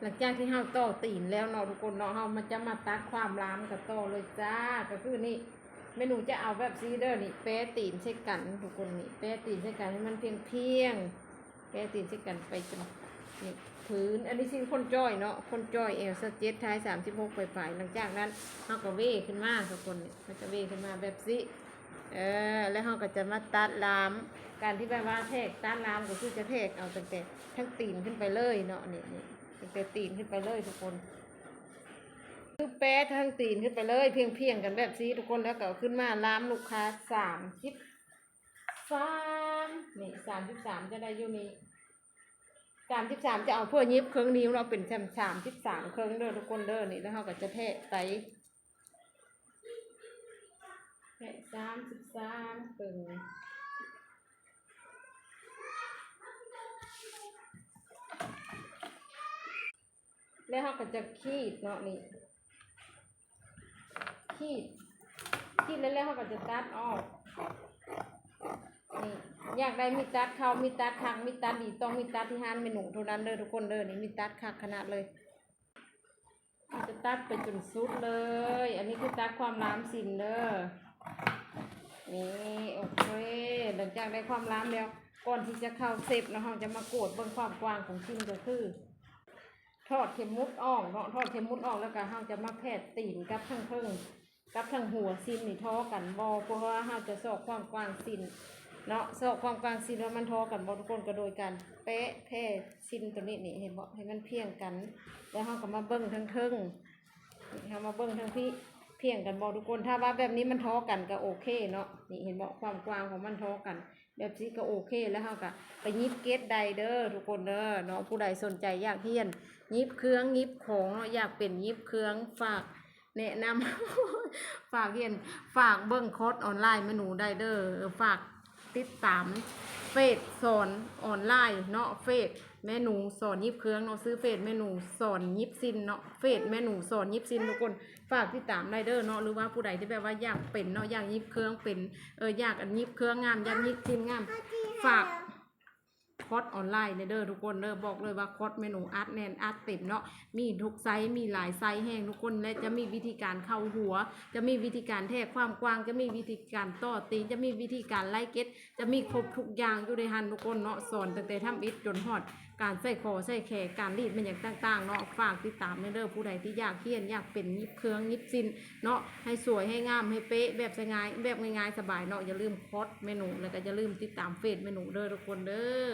หลังจากที่เฮาต่อตีนแล้วเนาะทุกคนเนาะเฮามันจะมาตัดความล้ามกับต่อเลยจ้าก็คือนี่เมนูจะเอาแบบซีเดอร์นี่แปะตีนใช้กันทุกคนนี่แปะตีนใช้กันให้มันเพียงเพียงแปะตีนใช้กันไปจนนี่พื้นอันนี้ซิคนจ้อยเนาะคนจ้อยเอลสเจ็ดท้ายสามสิบหกไปฝ่ายหลังจากนั้นเฮาก็เว่ขึ้นมาทุกคนนี่มันจะเว่ขึ้นมาแบบซีเออแล้วเฮาก็จะมาตัดล้าม การที่แบบว่าแทกตัดล้ามก็คือจะแทกเอาตั้งแต่ทั้งตีนขึ้นไปเลยเนาะนี่นี่ ตั้งแต่ตีนขึ้นไปเลยทุกคนคือแปะทั้งตีนขึ้นไปเลย เพียงเพียงกันแบบนี้ทุกคนแล้วก็เอาขึ้นมาล้ามลูกค้าสามสิบสามนี่สามสิบสามจะได้อยู่นี่สามสิบสามจะเอาเพื่อยิบเครื่องนิ้วเราเป็นแซมสามสิบสามเครื่องเด้อทุกคนเด้อนี่แล้วเราก็จะแทะไปแทะสามสิบสามเครื่อง แล้วเราก็จะขีดเนาะนี่ขีดขีดแล้วแล้วเขาก็จะตัดออกนี่อยากได้มีตัดเขามีตัดคักมีตัดดีต้องมีตัดที่ห้านเมนูเท่านั้นเด้อทุกคนเด้อนี่มีตัดคักขนาดเลยมันจะตัดไปจนสุดเลย อันนี้คือตัดความล้ามสินเด้อนี่โอเคหลังจากได้ความล้ามแล้ว ก่อนที่จะเข้าเซฟนะเราจะมาโกดเบิ่งความกว้างของชิ้นก็คือ ทอดเข็มมุดอ่องเนาะทอดเข็มมุดอ่องแล้วก็ห้าจะมาแผดตีนกับทั้งเพิ่งกับทั้งหัวซินนี่ทอกันบอเพราะว่าห้าจะสอกความกว้างซินเนาะสอกความกว้างซินว่ามันทอกันบอทุกคนก็โดยกันเป๊ะแพร่ซินตัวนี้นี่เห็นบ่ให้มันเพียงกัน แล้วห้าก็มาเบิ้งทั้งเทิงห้ามาเบิ้งทั้งพี่ เพียงกันบอกทุกคนถ้าว่าแบบนี้มันทอกันก็โอเคเนาะนี่เห็นบ่ความกว้างของมันทอกัน แบบนี้ก็โอเคแล้วเราก็ไปยิบเกตใดเด้อทุกคนเด้อเนาะผู้ใดสนใจอยากเฮียนยิบเครื่องยิบของเนาะอยากเป็นยิบเครื่องฝากแนะนำฝากเรียนฝากเบิ้งคอร์สออนไลน์เมนูได้เด้อเออฝากติดตามเฟซสอนออนไลน์เนาะเฟซ เมนูสอนยิบเครื่องเนาะซื้อเฟซเมนูสอนยิบซินเนาะเฟซเมนูสอนยิบซินทุกคนฝากที่ตามไรเดอร์เนาะหรือว่าผู้ใดที่แบบว่าอยากเป็นเนาะอยากยิบเครื่องเป็นเอออยากอันยิบเครื่องงามอยากยิบซินงามฝาก คอร์สออนไลน์เด้อทุกคนเด้อบอกเลยว่าคอร์สเมนูอาร์ตแนนอาร์ตเต็มเนาะมีทุกไซส์มีหลายไซส์แห้งทุกคนและจะมีวิธีการเข้าหัว จะมีวิธีการแทกความกว้าง จะมีวิธีการต่อตีจะมีวิธีการไล่เก็ตจะมีครบทุกอย่างอยู่ในหันทุกคนเนาะสอนตั้งแต่ทำอิฐจนฮอดการใส่คอใส่แขนการรีดมันอย่างต่างๆเนาะฝากติดตามเด้อผู้ใดที่อยากเขียนอยากเป็นยิบเครื่องยิบซินเนาะให้สวยให้งามให้เป๊ะแบบง่ายแบบง่ายๆสบายเนาะอย่าลืมคอสเมนูแล้วก็อย่าลืมติดตามเฟซเมนูเด้อทุกคนเด้อ